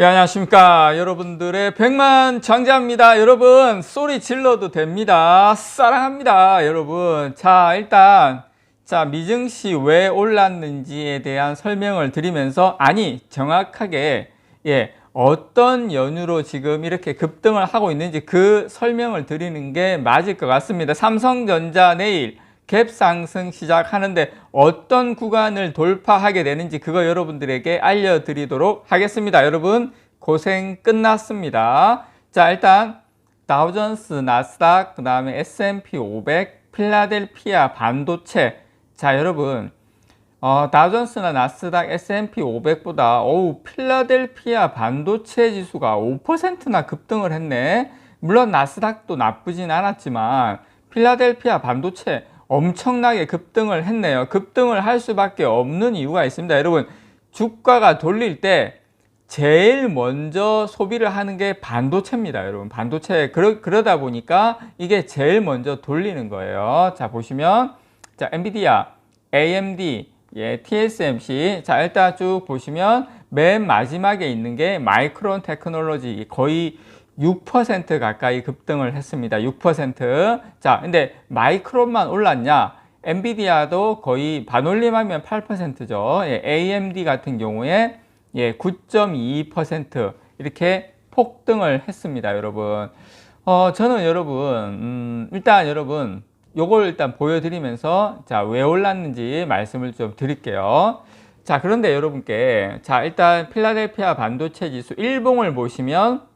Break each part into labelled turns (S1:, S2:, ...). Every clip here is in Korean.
S1: 예, 안녕하십니까. 여러분들의 백만 장자입니다. 여러분, 소리 질러도 됩니다. 사랑합니다. 여러분. 자, 일단, 자, 미증시 왜 올랐는지에 대한 설명을 드리면서, 아니, 정확하게, 예, 어떤 연유로 지금 이렇게 급등을 하고 있는지 그 설명을 드리는 게 맞을 것 같습니다. 삼성전자 내일, 갭 상승 시작하는데 어떤 구간을 돌파하게 되는지 그거 여러분들에게 알려드리도록 하겠습니다. 여러분 고생 끝났습니다. 자 일단 다우존스, 나스닥, 그 다음에 S&P 500, 필라델피아 반도체 자 여러분 어, 다우존스나 나스닥, S&P 500보다 어우 필라델피아 반도체 지수가 5%나 급등을 했네. 물론 나스닥도 나쁘진 않았지만 필라델피아 반도체 엄청나게 급등을 했네요. 급등을 할 수밖에 없는 이유가 있습니다. 여러분, 주가가 돌릴 때 제일 먼저 소비를 하는 게 반도체입니다. 여러분, 반도체. 그러, 그러다 보니까 이게 제일 먼저 돌리는 거예요. 자, 보시면, 자, 엔비디아, AMD, 예, TSMC. 자, 일단 쭉 보시면 맨 마지막에 있는 게 마이크론 테크놀로지 거의 6% 가까이 급등을 했습니다. 6%. 자, 근데 마이크론만 올랐냐? 엔비디아도 거의 반올림하면 8%죠. 예, AMD 같은 경우에 예, 9.22% 이렇게 폭등을 했습니다, 여러분. 어, 저는 여러분, 음, 일단 여러분, 요걸 일단 보여드리면서 자, 왜 올랐는지 말씀을 좀 드릴게요. 자, 그런데 여러분께 자, 일단 필라델피아 반도체 지수 일봉을 보시면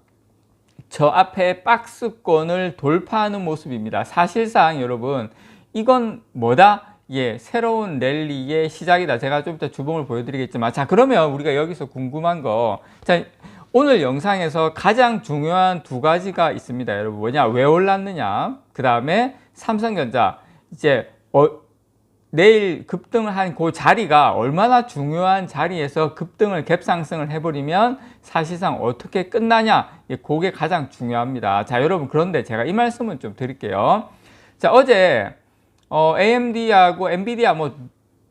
S1: 저 앞에 박스권을 돌파하는 모습입니다. 사실상 여러분 이건 뭐다? 예, 새로운 랠리의 시작이다. 제가 좀 이따 주봉을 보여드리겠지만 자 그러면 우리가 여기서 궁금한 거 자, 오늘 영상에서 가장 중요한 두 가지가 있습니다. 여러분 뭐냐? 왜 올랐느냐? 그 다음에 삼성전자 이제 어, 내일 급등을 한 그 자리가 얼마나 중요한 자리에서 급등을 갭상승을 해버리면 사실상 어떻게 끝나냐 예, 그게 가장 중요합니다. 자 여러분 그런데 제가 이 말씀은 좀 드릴게요. 자 어제 어, AMD하고 엔비디아 뭐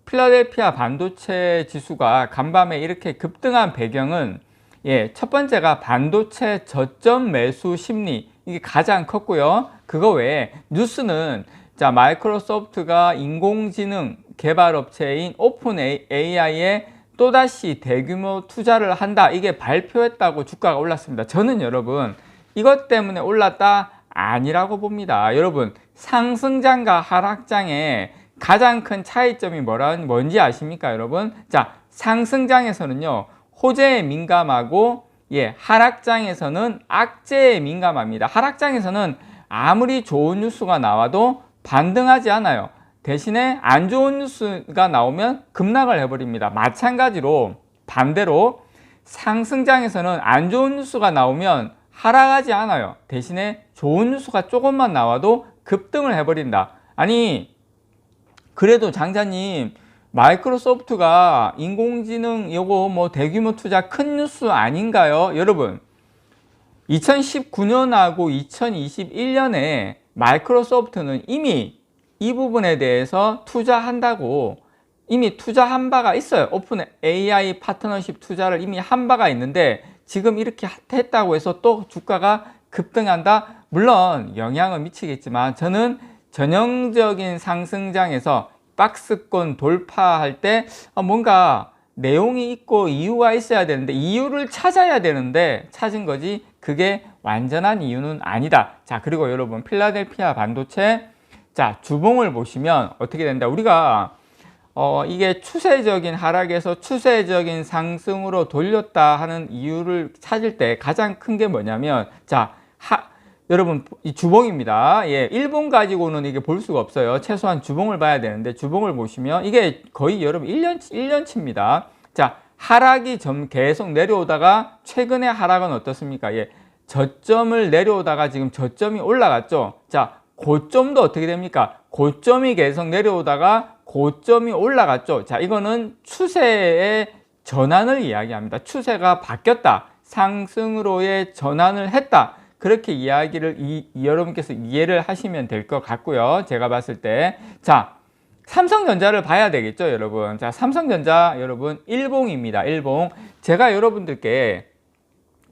S1: 필라델피아 반도체 지수가 간밤에 이렇게 급등한 배경은 예, 첫 번째가 반도체 저점 매수 심리 이게 가장 컸고요. 그거 외에 뉴스는 자, 마이크로소프트가 인공지능 개발 업체인 오픈 AI에 또다시 대규모 투자를 한다. 이게 발표했다고 주가가 올랐습니다. 저는 여러분, 이것 때문에 올랐다? 아니라고 봅니다. 여러분, 상승장과 하락장의 가장 큰 차이점이 뭐라, 뭔지 아십니까, 여러분? 자, 상승장에서는요, 호재에 민감하고, 예, 하락장에서는 악재에 민감합니다. 하락장에서는 아무리 좋은 뉴스가 나와도 반등하지 않아요. 대신에 안 좋은 뉴스가 나오면 급락을 해버립니다. 마찬가지로 반대로 상승장에서는 안 좋은 뉴스가 나오면 하락하지 않아요. 대신에 좋은 뉴스가 조금만 나와도 급등을 해버린다. 아니, 그래도 장자님, 마이크로소프트가 인공지능 요거 뭐 대규모 투자 큰 뉴스 아닌가요? 여러분, 2019년하고 2021년에 마이크로소프트는 이미 이 부분에 대해서 투자한다고 이미 투자한 바가 있어요. 오픈 AI 파트너십 투자를 이미 한 바가 있는데 지금 이렇게 했다고 해서 또 주가가 급등한다? 물론 영향은 미치겠지만 저는 전형적인 상승장에서 박스권 돌파할 때 뭔가 내용이 있고 이유가 있어야 되는데 이유를 찾아야 되는데 찾은 거지 그게 완전한 이유는 아니다. 자, 그리고 여러분 필라델피아 반도체 자, 주봉을 보시면 어떻게 된다? 우리가 어, 이게 추세적인 하락에서 추세적인 상승으로 돌렸다 하는 이유를 찾을 때 가장 큰 게 뭐냐면 자, 하, 여러분 이 주봉입니다. 예, 일본 가지고는 이게 볼 수가 없어요. 최소한 주봉을 봐야 되는데 주봉을 보시면 이게 거의 여러분 1년 1년치입니다. 자, 하락이 좀 계속 내려오다가 최근의 하락은 어떻습니까? 예. 저점을 내려오다가 지금 저점이 올라갔죠. 자, 고점도 어떻게 됩니까? 고점이 계속 내려오다가 고점이 올라갔죠. 자, 이거는 추세의 전환을 이야기합니다. 추세가 바뀌었다. 상승으로의 전환을 했다. 그렇게 이야기를 이, 여러분께서 이해를 하시면 될 것 같고요. 제가 봤을 때. 자, 삼성전자를 봐야 되겠죠, 여러분. 자, 삼성전자 여러분 일봉입니다. 일봉. 제가 여러분들께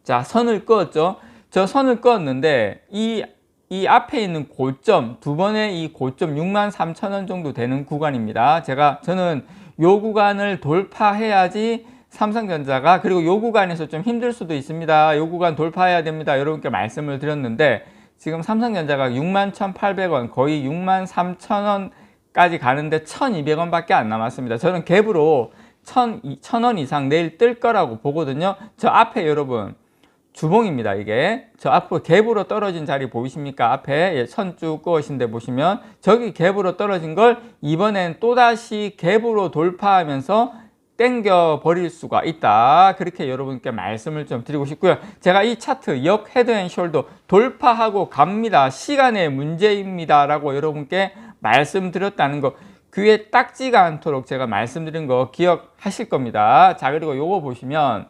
S1: 자, 선을 그었죠. 저 선을 그었는데 이, 이 앞에 있는 고점, 두 번의 이 고점 6만 3천 원 정도 되는 구간입니다. 제가, 저는 요 구간을 돌파해야지 삼성전자가 그리고 요 구간에서 좀 힘들 수도 있습니다. 요 구간 돌파해야 됩니다. 여러분께 말씀을 드렸는데 지금 삼성전자가 6만 1,800원 거의 6만 3천 원까지 가는데 1,200원 밖에 안 남았습니다. 저는 갭으로 1,000원 이상 내일 뜰 거라고 보거든요. 저 앞에 여러분 주봉입니다. 이게 저 앞으로 갭으로 떨어진 자리 보이십니까? 앞에 예, 선쭉 그으신 데 보시면 저기 갭으로 떨어진 걸 이번엔 또다시 갭으로 돌파하면서 땡겨 버릴 수가 있다. 그렇게 여러분께 말씀을 좀 드리고 싶고요. 제가 이 차트 역 헤드 앤 숄더 돌파하고 갑니다. 시간의 문제입니다 라고 여러분께 말씀드렸다는 거 귀에 딱지가 않도록 제가 말씀드린 거 기억하실 겁니다. 자, 그리고 요거 보시면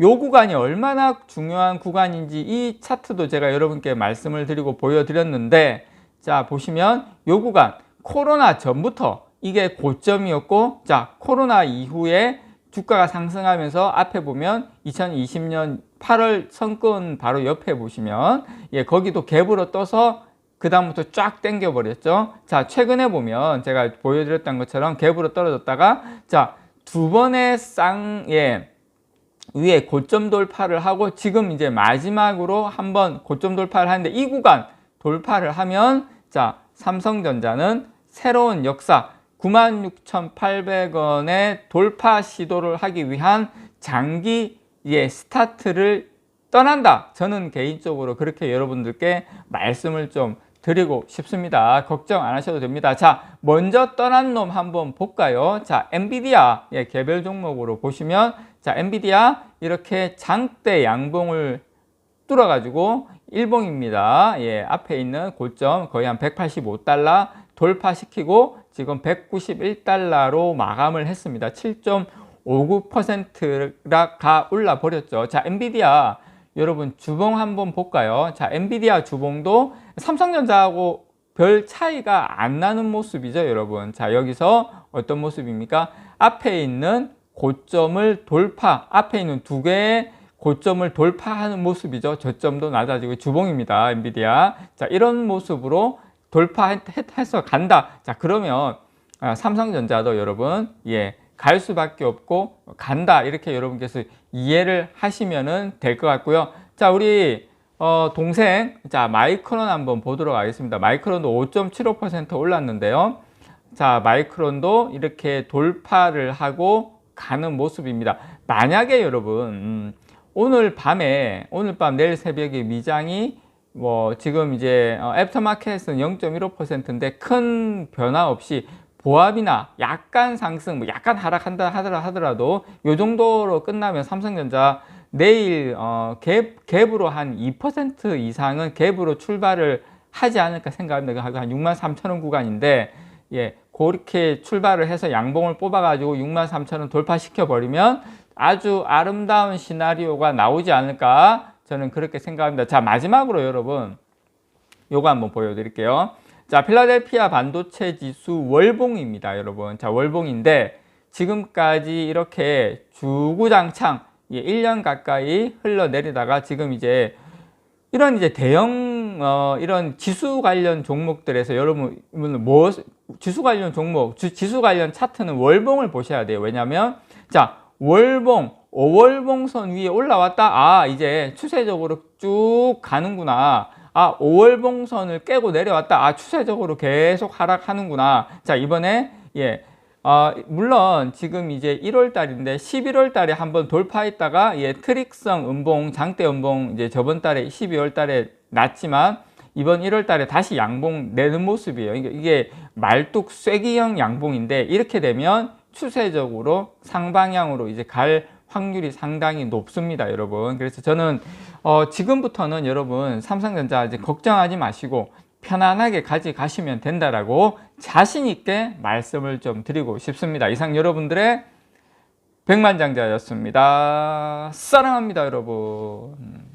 S1: 요 구간이 얼마나 중요한 구간인지 이 차트도 제가 여러분께 말씀을 드리고 보여드렸는데 자, 보시면 요 구간 코로나 전부터 이게 고점이었고 자 코로나 이후에 주가가 상승하면서 앞에 보면 2020년 8월 선권 바로 옆에 보시면 예 거기도 갭으로 떠서 그 다음부터 쫙 당겨 버렸죠. 자 최근에 보면 제가 보여드렸던 것처럼 갭으로 떨어졌다가 자 두 번의 쌍에 위에 고점 돌파를 하고 지금 이제 마지막으로 한번 고점 돌파를 하는데 이 구간 돌파를 하면 자 삼성전자는 새로운 역사 96,800원의 돌파 시도를 하기 위한 장기의 스타트를 떠난다. 저는 개인적으로 그렇게 여러분들께 말씀을 좀 드리고 싶습니다. 걱정 안 하셔도 됩니다. 자, 먼저 떠난 놈 한번 볼까요? 자, 엔비디아 예, 개별 종목으로 보시면 자, 엔비디아 이렇게 장대 양봉을 뚫어가지고 일봉입니다. 예, 앞에 있는 고점 거의 한 185달러 돌파시키고 지금 191달러로 마감을 했습니다. 7.59%가 올라 버렸죠. 자, 엔비디아 여러분 주봉 한번 볼까요? 자, 엔비디아 주봉도 삼성전자하고 별 차이가 안 나는 모습이죠, 여러분. 자, 여기서 어떤 모습입니까? 앞에 있는 고점을 돌파, 앞에 있는 두 개의 고점을 돌파하는 모습이죠. 저점도 낮아지고 주봉입니다. 엔비디아. 자, 이런 모습으로 돌파해서 간다. 자, 그러면 아, 삼성전자도 여러분, 예, 갈 수밖에 없고 간다. 이렇게 여러분께서 이해를 하시면은 될 것 같고요. 자, 우리 어, 동생, 자, 마이크론 한번 보도록 하겠습니다. 마이크론도 5.75% 올랐는데요. 자, 마이크론도 이렇게 돌파를 하고 가는 모습입니다. 만약에 여러분, 음, 오늘 밤에, 오늘 밤 내일 새벽에 미장이 뭐 지금 이제 어, 애프터마켓은 0.15%인데 큰 변화 없이 보합이나 약간 상승, 뭐 약간 하락한다 하더라 하더라도 요 정도로 끝나면 삼성전자 내일 어, 갭, 갭으로 한 2% 이상은 갭으로 출발을 하지 않을까 생각합니다. 한 6만 3천 원 구간인데 예, 그렇게 출발을 해서 양봉을 뽑아가지고 6만 3천 원 돌파시켜 버리면 아주 아름다운 시나리오가 나오지 않을까 저는 그렇게 생각합니다. 자, 마지막으로 여러분, 요거 한번 보여드릴게요. 자, 필라델피아 반도체 지수 월봉입니다, 여러분. 자, 월봉인데, 지금까지 이렇게 주구장창, 예, 1년 가까이 흘러내리다가 지금 이제 이런 이제 대형, 어, 이런 지수 관련 종목들에서 여러분, 뭐, 지수 관련 종목, 주, 지수 관련 차트는 월봉을 보셔야 돼요. 왜냐면, 자, 월봉, 5월봉선 위에 올라왔다. 아, 이제 추세적으로 쭉 가는구나. 아, 5월봉선을 깨고 내려왔다. 아, 추세적으로 계속 하락하는구나. 자, 이번에, 예. 어, 물론 지금 이제 1월 달인데 11월 달에 한번 돌파했다가 예, 트릭성 음봉, 장대 음봉 이제 저번 달에 12월 달에 났지만 이번 1월 달에 다시 양봉 내는 모습이에요. 이게 말뚝 쐐기형 양봉인데 이렇게 되면 추세적으로 상방향으로 이제 갈 확률이 상당히 높습니다, 여러분. 그래서 저는 어, 지금부터는 여러분 삼성전자 이제 걱정하지 마시고 편안하게 가져가시면 된다라고 자신 있게 말씀을 좀 드리고 싶습니다. 이상 여러분들의 백만장자였습니다. 사랑합니다, 여러분.